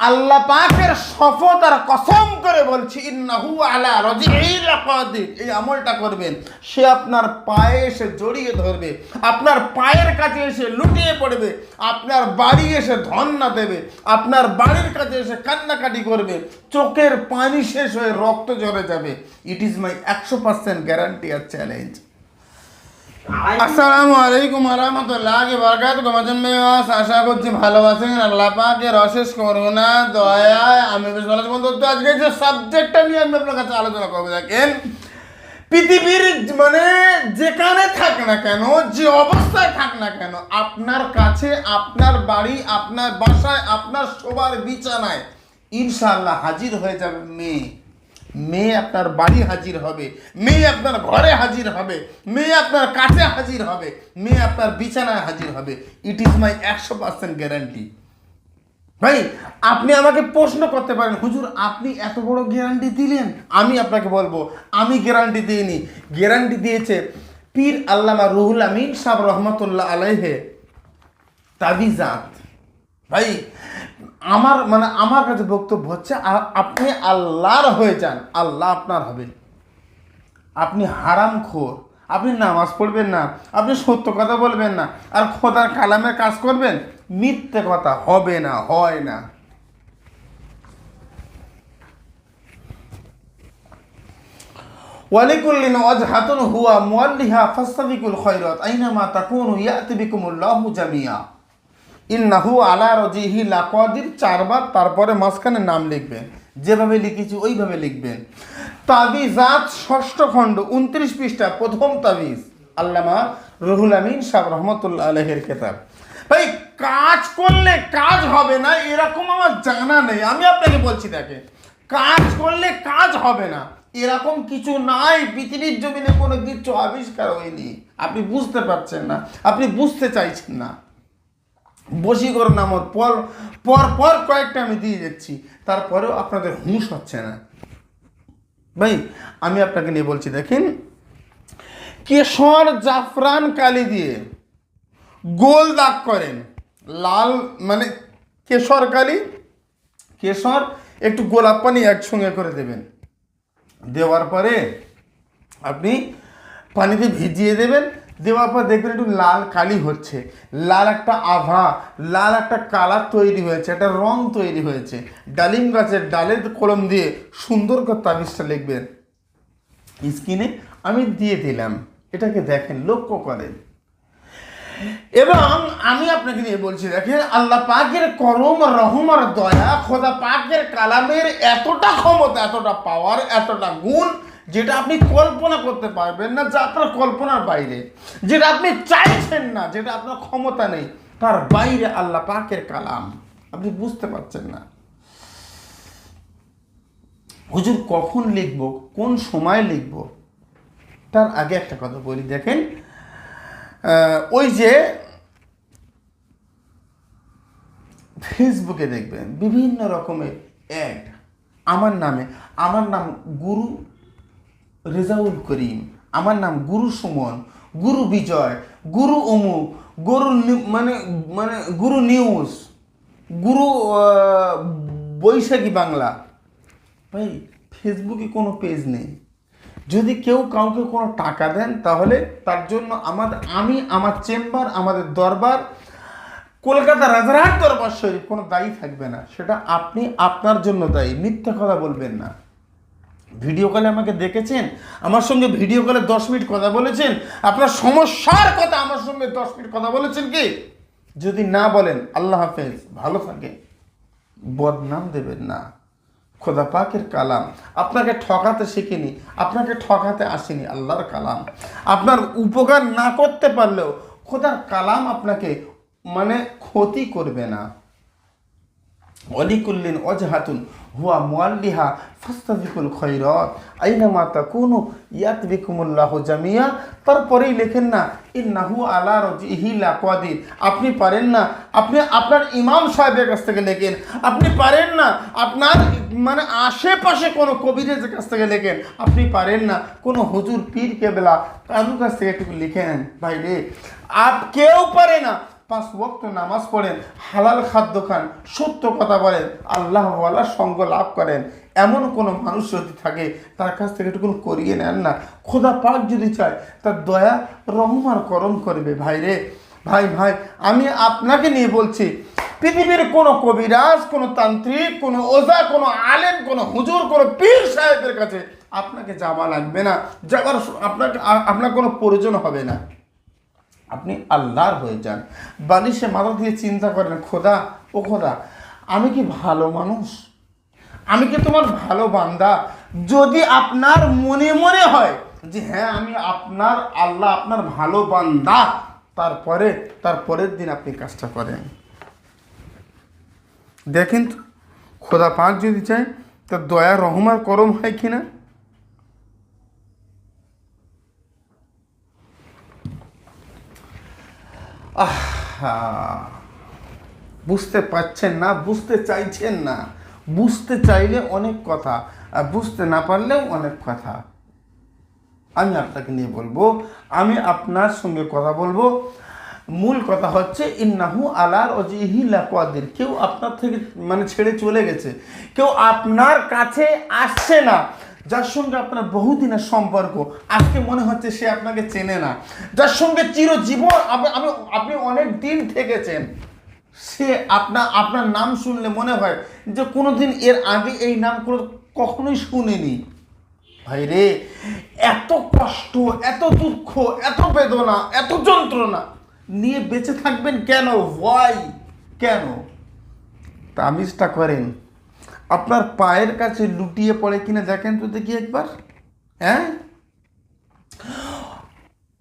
আল্লাহ পাকের শপথ আর কসম করে বলছি, ইন্নাহু আলা রাজিইল কাদির এই আমলটা করবেন, সে আপনার পায়ে এসে জড়িয়ে ধরবে, আপনার পায়ের কাছে এসে লুটিয়ে পড়বে, আপনার বাড়ি এসে ধন না দেবে, আপনার বাড়ির কাছে এসে কান্নাকাটি করবে, চোখের পানি শেষ হয়ে রক্ত ঝরে যাবে। ইট ইজ মাই একশো পার্সেন্ট গ্যারান্টি আর চ্যালেঞ্জ আসসালামু আলাইকুম রহমতুল্লাহ বরকাত গমাজন মেওয়াস আশা করছি ভালোবাসেন আল্লাহ পাকের অশেষ করুণা দয়ায় আমি বেশ ভালো আছি। তো আজকে যে সাবজেক্টটা নিয়ে আমি আপনার কাছে আলোচনা করব, দেখেন, পৃথিবীর মানে যেখানে থাক না কেন, যে অবস্থায় থাক না কেন, আপনার কাছে, আপনার বাড়ি, আপনার বাসায়, আপনার সবার বিছানায় ইনশাল্লাহ হাজির হয়ে যাবে মেয়ে। মেয়ে আপনার বাড়ি হাজির হবে, মেয়ে আপনার ঘরে হাজির হবে, মেয়ে আপনার কাছে হাজির হবে, মেয়ে আপনার বিছানায় হাজির হবে। ইট ইজ মাই একশো পার্সেন্ট গ্যারান্টি ভাই, আপনি আমাকে প্রশ্ন করতে পারেন, হুজুর, আপনি এত বড় গ্যারান্টি দিলেন? আমি আপনাকে বলব, আমি গ্যারান্টি দিইনি। গ্যারান্টি দিয়েছে পীর আল্লামা রুহুল আমিন সাহ রহমতুল্লাহ আলাইহে তাবিজাত। ভাই আমার মানে আমার কাছে বক্তব্য হচ্ছে, আ- আপনি আল্লাহর হয়ে যান, আল্লাহ আপনার হবে। আপনি হারাম খোর, আপনি নামাজ পড়বেন না, আপনি সত্য কথা বলবেন না, আর খোদার কালামের কাজ করবেন, মিথ্যে কথা হবে না, হয় না। ওয়ালিকুল্লিন ওয়াজহাতুন হুয়া মুআল্লিহা ফাস্তাবিকুল খৈরত আইনামা তাকুনু ইয়াতি বিকুমুল্লাহু জামিয়া। ইন্নাহু আলা রজিহি লাকাদির, চারবার তারপরে মাঝখানে নাম লিখবেন যেভাবে লিখেছি ওইভাবে লিখবেন তাবিজাত ষষ্ঠ খণ্ড, উনত্রিশ পৃষ্ঠা, প্রথম তাবিজ। আল্লামা রুহুল আমিন সাহ রহমতুল্লাহ আলহের কেতাব ভাই, কাজ করলে কাজ হবে না, এরকম আমার জানা নেই। আমি আপনাকে বলছি দেখে কাজ করলে কাজ হবে না। এরকম কিছু নাই, পৃথিবীর জমিনে কোনো কিছু আবিষ্কার হয়নি। আপনি বুঝতে পারছেন না, আপনি বুঝতে চাইছেন না। বশীকরণ আমার পর পর পর কয়েকটা আমি দিয়ে যাচ্ছি, তারপরেও আপনাদের হুঁশ হচ্ছে না। ভাই, আমি আপনাকে নিয়ে বলছি, দেখেন, কেশর জাফরান কালি দিয়ে গোল দাগ করেন। লাল মানে কেশর কালি, কেশর একটু গোলাপ পানি একসঙ্গে করে দেবেন। দেওয়ার পরে আপনি পানিতে ভিজিয়ে দেবেন দেওয়ার পর দেখবেন একটু লাল কালি হচ্ছে। লাল একটা আভা, লাল একটা কালার তৈরি হয়েছে, একটা রং তৈরি হয়েছে। ডালিম গাছের ডালের কলম দিয়ে সুন্দর করে তাবিজটা লিখবেন। স্কিনে আমি দিয়ে দিলাম, এটাকে দেখেন, লক্ষ্য করেন। এবং আমি আপনাকে নিয়ে বলছি, দেখেন, আল্লাহ পাকের করম, রহম আর দয়া, খোদা পাকের কালামের এতটা ক্ষমতা, এতটা পাওয়ার এতটা গুণ যেটা আপনি কল্পনা করতে পারবেন না, যা আপনার কল্পনার বাইরে। যেটা আপনি চাইছেন না, যেটা আপনার ক্ষমতা নেই, তার বাইরে আল্লাহ পাকের কালাম। আপনি বুঝতে পারছেন না। হুজুর কখন লিখব, কোন সময় লিখব? তার আগে একটা কথা বলি, দেখেন ওই যে ফেসবুকে দেখবেন, বিভিন্ন রকমের অ্যাড। আমার নামে, আমার নাম গুরু রেজাউল করিম। আমার নাম গুরু সুমন, গুরু বিজয়, গুরু অমুক, গুরু মানে মানে গুরু নিউজ, গুরু বৈশাখী বাংলা। ভাই ফেসবুকে কোনো পেজ নেই। যদি কেউ কাউকে কোনো টাকা দেন, তাহলে তার জন্য আমাদের আমি, আমার চেম্বার, আমাদের দরবার, কলকাতা রাজারহাট দরবার শরীফ কোনো দায়ী থাকবে না। সেটা আপনি আপনার জন্য দায়ী। মিথ্যা কথা বলবেন না। ভিডিও কলে আমাকে দেখেছেন? আমার সঙ্গে ভিডিও কলে দশ মিনিট কথা বলেছেন? আপনার সমস্যার কথা আমার সঙ্গে দশ মিনিট কথা বলেছেন কি? যদি না বলেন, আল্লাহ হাফেজ, ভালো থাকে বদনাম দেবেন না। খোদা পাকের কালাম। আপনাকে ঠকাতে শিখিনি, আপনাকে ঠকাতে আসেনি আল্লাহর কালাম। আপনার উপকার না করতে পারলেও খোদার কালাম আপনাকে মানে ক্ষতি করবে না। অলিকুল্লিন অজহাতুন হুয়া মুআল্লিহা ফাস্তাবিকুল খৈরত আইনামা তাকুনু ইয়াত বিকুমুল্লাহ জামিয়া। তারপরেই লেখেন না, ইন্নাহু আলা রজিহি লাকাদির আপনি পারেন না, আপনি আপনার ইমাম সাহেবের কাছ থেকে লেখেন। আপনি পারেন না, আপনার মানে আশেপাশে কোনো কবিরের কাছ থেকে লেখেন। আপনি পারেন না, কোনো হুজুর পীর কেবলা কারুর কাছ থেকে একটু লিখে নেন। ভাই রে আপ কেউ পারে না পাঁচ ওয়াক্ত নামাজ পড়েন, হালাল খাদ্য খান, সত্য কথা বলেন, আল্লাহ ওয়ালার সঙ্গ লাভ করেন। এমন কোনো মানুষ যদি থাকে, তার কাছ থেকে একটু করিয়ে নেন না। খোদা পাক যদি চায়, তার দয়া রহমার করম করবে। ভাই রে, ভাই ভাই, আমি আপনাকে নিয়ে বলছি, পৃথিবীর কোনো কবিরাজ, কোনো তান্ত্রিক, কোনো ওজা কোনো আলেম, কোনো হুজুর, কোনো পীর সাহেবের কাছে আপনাকে যাওয়া লাগবে না। যাওয়ার আপনাকে আপনার কোনো প্রয়োজন হবে না। আপনি আল্লাহর হয়ে যান। বালিশে মাথা দিয়ে চিন্তা করেন, খোদা, ও খোদা, আমি কি ভালো মানুষ? আমি কি তোমার ভালো বান্দা? যদি আপনার মনে মনে হয় যে হ্যাঁ আমি আপনার আল্লাহ, আপনার ভালো বান্দা, তারপরে তার পরের দিন আপনি কাজটা করেন। দেখেন তো, খোদা পাক যদি চায়, তার দয়া রহমার করম হয় কিনা? বুঝতে পারছেন না, বুঝতে চাইছেন না। বুঝতে চাইলে অনেক কথা, আর বুঝতে না পারলেও অনেক কথা। আমি আপনাকে নিয়ে বলব, আমি আপনার সঙ্গে কথা বলব। মূল কথা হচ্ছে, ইন্নাহু আলার অজিহি লাকাদির কেউ আপনার থেকে মানে ছেড়ে চলে গেছে। কেউ আপনার কাছে আসছে না। যার সঙ্গে আপনার বহুদিনের সম্পর্ক, আজকে মনে হচ্ছে সে আপনাকে চেনে না। যার সঙ্গে চিরজীবন আপনি আপনি অনেক দিন থেকেছেন, সে আপনার আপনার নাম শুনলে মনে হয় যে কোনোদিন এর আগে এই নাম কোনো কখনোই শুনিনি। ভাই রে, এত কষ্ট, এত দুঃখ, এত বেদনা, এত যন্ত্রণা নিয়ে বেঁচে থাকবেন কেন? ওয়াই কেন? তামিজটা করেন। আপনার পায়ের কাছে লুটিয়ে পড়ে কিনা দেখেন তো দেখি একবার হ্যাঁ?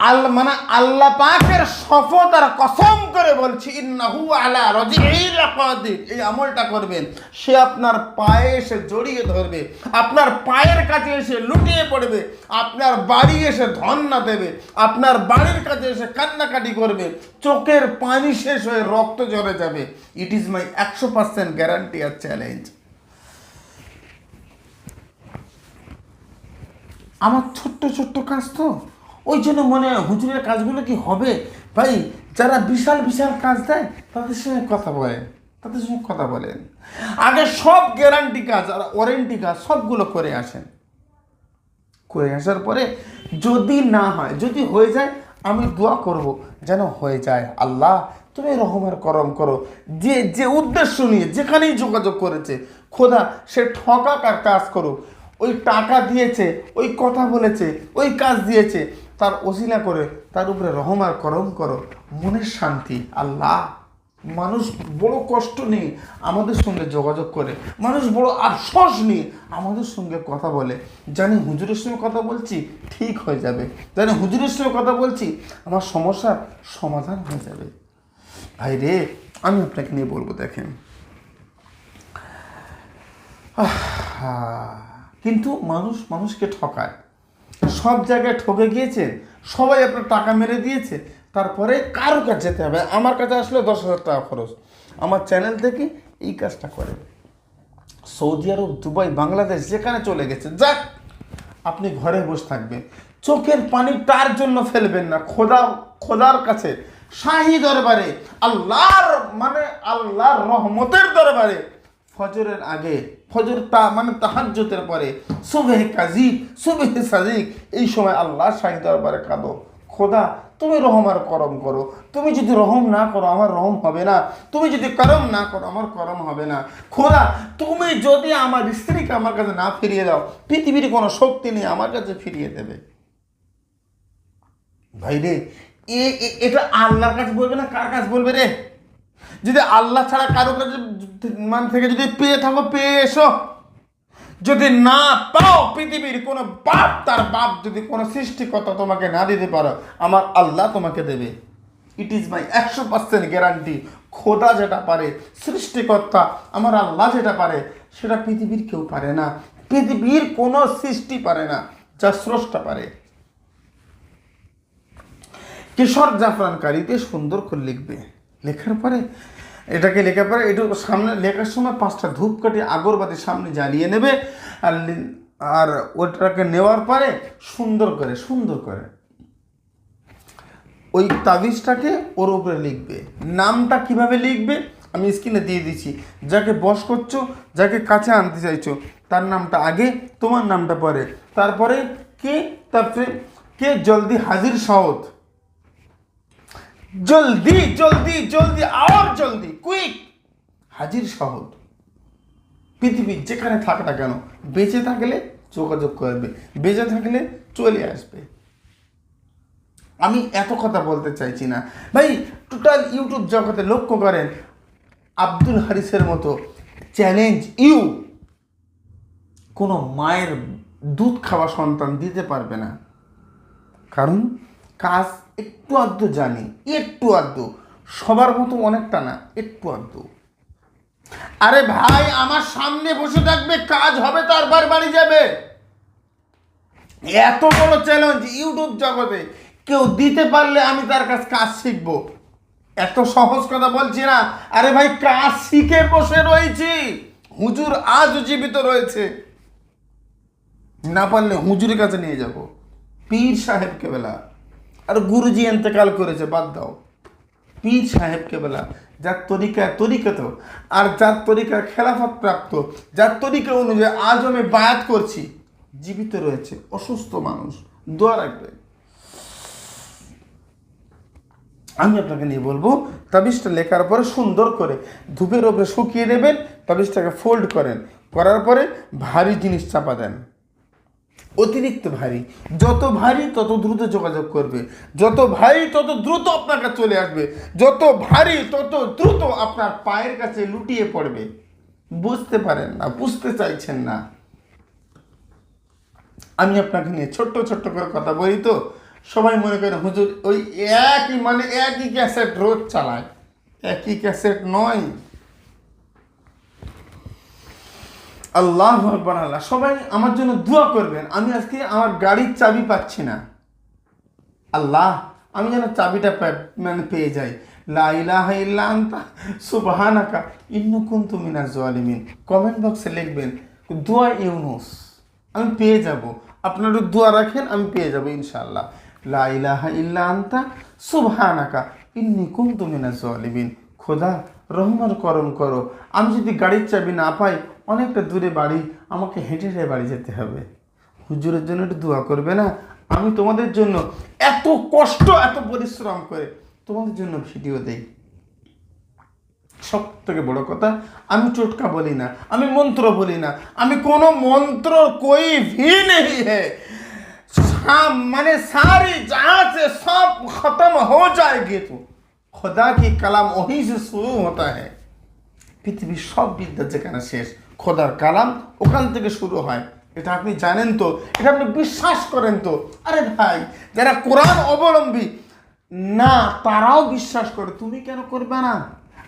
আল্লাহ মানে আল্লাহ পাকের শপথ আর কসম করে বলছি, ইন্নাহু আলা রাজিল কাদির এই আমলটা করবেন। সে আপনার পায়ে এসে জড়িয়ে ধরবে, আপনার পায়ের কাছে এসে লুটিয়ে পড়বে, আপনার বাড়ি এসে ধন্না দেবে, আপনার বাড়ির কাছে এসে কান্নাকাটি করবে, চোখের পানি শেষ হয়ে রক্ত ঝরে যাবে। ইট ইজ মাই একশো পার্সেন্ট গ্যারান্টি আর চ্যালেঞ্জ আমার ছোট্ট ছোট্ট কাজ তো। ওই জন্য মনে হয় হুজুরের কাজগুলো কি হবে? ভাই, যারা বিশাল বিশাল কাজ দেয়, তাদের সঙ্গে কথা বলেন, তাদের সঙ্গে কথা বলেন। আগে সব গ্যারান্টি কাজ আর ওয়ারেন্টি কাজ সবগুলো করে আসেন। করে আসার পরে যদি না হয়, যদি হয়ে যায়, আমি দোয়া করব যেন হয়ে যায়। আল্লাহ, তুমি রহমের করম করো। যে যে উদ্দেশ্য নিয়ে যেখানেই যোগাযোগ করেছে, খোদা সে ঠকাক আর কাজ করুক। ওই টাকা দিয়েছে ওই কথা বলেছে ওই কাজ দিয়েছে তার ওসিলা করে তার উপরে রহমার করম করো মনের শান্তি আল্লাহ। মানুষ বড় কষ্ট নিয়ে আমাদের সঙ্গে যোগাযোগ করে মানুষ বড় আফসোস নিয়ে আমাদের সঙ্গে কথা বলে। জানি হুজুরের সঙ্গে কথা বলছি ঠিক হয়ে যাবে। জানি হুজুরের সঙ্গে কথা বলছি আমার সমস্যার সমাধান হয়ে যাবে। ভাই রে আমি আপনাকে নিয়ে বলব দেখেন। আহা, কিন্তু মানুষ মানুষকে ঠকায়। সব জায়গায় ঠকে গিয়েছে, সবাই আপনার টাকা মেরে দিয়েছে, তারপরে কারও কাছে যেতে হবে। আমার কাছে আসলে দশ হাজার টাকা খরচ। আমার চ্যানেল থেকে এই কাজটা করে। সৌদি আরব, দুবাই, বাংলাদেশ, যেখানে চলে গেছে, যাক, আপনি ঘরে বসে থাকবেন। চোখের পানি তার জন্য ফেলবেন না। খোদা, খোদার কাছে, শাহী দরবারে, আল্লাহর মানে আল্লাহর রহমতের দরবারে, ফজরের আগে ফজর তা মানে তাহাজ্জতের পরে, সুবেহ কাজিব সুবেহ সাজিক এই সময় আল্লাহ শাহী দরবারে কাঁদো। খোদা, তুমি রহমার করম করো। তুমি যদি রহম না করো, আমার রহম হবে না। তুমি যদি করম না করো, আমার করম হবে না। খোদা, তুমি যদি আমার স্ত্রীকে আমার কাছে না ফিরিয়ে দাও, পৃথিবীর কোনো শক্তি নেই আমার কাছে ফিরিয়ে দেবে। ভাই রে এটা আল্লাহর কাছে বলবে না কার কাছে বলবে রে? যদি আল্লাহ ছাড়া কারও কাছে মান থেকে যদি পেয়ে থাকো, পেয়ে এসো। যদি না পাও পৃথিবীর কোনো বাপ, তার বাপ যদি কোনো সৃষ্টিকর্তা তোমাকে না দিতে পারো, আমার আল্লাহ তোমাকে দেবে। ইট ইজ মাই একশো পার্সেন্ট গ্যারান্টি খোদা যেটা পারে, সৃষ্টিকর্তা আমার আল্লাহ যেটা পারে, সেটা পৃথিবীর কেউ পারে না। পৃথিবীর কোনো সৃষ্টি পারে না, যা স্রষ্টা পারে। কিশোর জাফরানকারীতে সুন্দর করে লিখবে। লেখার পরে, এটাকে লেখার পরে একটু সামনে লেখার সময় পাঁচটা ধূপকাঠি আগরবাতি সামনে জ্বালিয়ে নেবে আর আর ওটাকে নেওয়ার পরে সুন্দর করে সুন্দর করে ওই তাবিজটাকে ওর উপরে লিখবে। নামটা কীভাবে লিখবে আমি স্ক্রিনে দিয়ে দিচ্ছি। যাকে বস করছ, যাকে কাছে আনতে চাইছো, তার নামটা আগে, তোমার নামটা পরে। তারপরে কে তারপরে কে জলদি হাজির সহদ জলদি জলদি জলদি আর জলদি কুইক হাজির সহদ পৃথিবীর যেখানে থাক না কেন, বেঁচে থাকলে যোগাযোগ করবে, বেঁচে থাকলে চলে আসবে। আমি এত কথা বলতে চাইছি না। ভাই টোটাল ইউটিউব জগতে লক্ষ্য করেন, আব্দুল হারিসের মতো চ্যালেঞ্জ ইউ কোনো মায়ের দুধ খাওয়া সন্তান দিতে পারবে না। কারণ কাজ একটু আধটু জানি, একটু আধটু। সবার মতো অনেকটা না, একটু আধটু। আরে ভাই, আমার সামনে বসে থাকবে, কাজ হবে, তারপর বাড়ি যাবে। এত বড় চ্যালেঞ্জ ইউটিউব জগতে। কেউ দিতে পারলে আমি তার কাছে কাজ শিখব। এত সহজ কথা বলছি না। আরে ভাই, কাজ শিখে বসে রয়েছি। হুজুর আজও জীবিত রয়েছে। না পারলে হুজুরের কাছে নিয়ে যাব। পীর সাহেবকে বেলা আর গুরুজি এতেকাল করেছে, বাদ দাও। পীর সাহেবকে বেলা, যার তরিকা তরিকা তো, আর যার তরিকা খেলাফত প্রাপ্ত, যার তরিকা অনুযায়ী আজ আমি বায়াত করছি, জীবিত রয়েছে, অসুস্থ মানুষ, দোয়া রাখবে আমি আপনাকে নিয়ে বলব, তাবিজটা লেখার পরে সুন্দর করে ধূপের ওপরে শুকিয়ে নেবেন, তাবিজটাকে ফোল্ড করেন, করার পরে ভারী জিনিস চাপা দেন। অতিরিক্ত ভারী। যত ভারী, তত দ্রুত যোগাযোগ করবে। যত ভারী, তত দ্রুত আপনার কাছে চলে আসবে। যত ভারী, তত দ্রুত আপনার পায়ের কাছে লুটিয়ে পড়বে। বুঝতে পারেন না, বুঝতে চাইছেন না। আমি আপনাকে নিয়ে ছোট্ট ছোট্ট করে কথা বলি তো। সবাই মনে করেন, হুজুর, ওই একই মানে একই ক্যাসেট রোজ চালায়। একই ক্যাসেট নয়। আল্লাহ আকবার আল্লাহ সবাই আমার জন্য দোয়া করবেন, আমি আজকে আমার গাড়ির চাবি পাচ্ছি না। আল্লাহ, আমি যেন চাবিটা মানে পেয়ে যাই। লা ইলাহা ইল্লা আনতা, সুবহানাকা, ইন্নু কুনতু মিনাজ জালিমিন। কমেন্ট বক্সে লিখবেন, দোয়া ইউনুস, আমি পেয়ে যাব। আপনারা দোয়া রাখেন, আমি পেয়ে যাব ইনশাআল্লাহ। লা ইলাহা ইল্লা আনতা, সুবহানাকা, ইন্নি কুনতু মিনাজ জালিমিন। খোদা রহমান করম করো। আমি যদি গাড়ির চাবি না পাই অনেকটা দূরে বাড়ি আমাকে হেঁটে হেঁটে বাড়ি যেতে হবে হুজুরের জন্য একটু দোয়া করবে না আমি তোমাদের জন্য এত কষ্ট এত পরিশ্রম করে তোমাদের জন্য ভিডিও দেই সব থেকে বড় কথা আমি টোটকা বলি না আমি মন্ত্র বলি না আমি কোনো মন্ত্র কই ভি নেই है साम माने सारी जहां से सब खत्म हो जाएगी तो खुदा की कलाम वहीं से शुरू होता है পৃথিবীর সব বিদ্যা যেখানে শেষ খোদার কালাম ওখান থেকে শুরু হয়। এটা আপনি জানেন তো, এটা আপনি বিশ্বাস করেন তো। আরে ভাই, যারা কোরআন অবলম্বী, না, তারাও বিশ্বাস করে। তুমি কেন করবে না?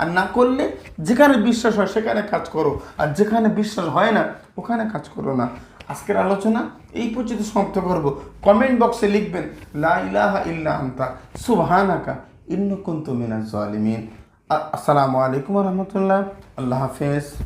আর না করলে যেখানে বিশ্বাস হয় সেখানে কাজ করো। আর যেখানে বিশ্বাস হয় না, ওখানে কাজ করো না। আজকের আলোচনা এই পর্যন্ত সমাপ্ত করব। কমেন্ট বক্সে লিখবেন, লা ইলাহা ইল্লা আনতা, সুবহানাকা, ইন্নু কুনতু মিনাজ জালিমিন আসসালামু আলাইকুম রহমতুল্লাহ। আল্লাহ হাফেজ।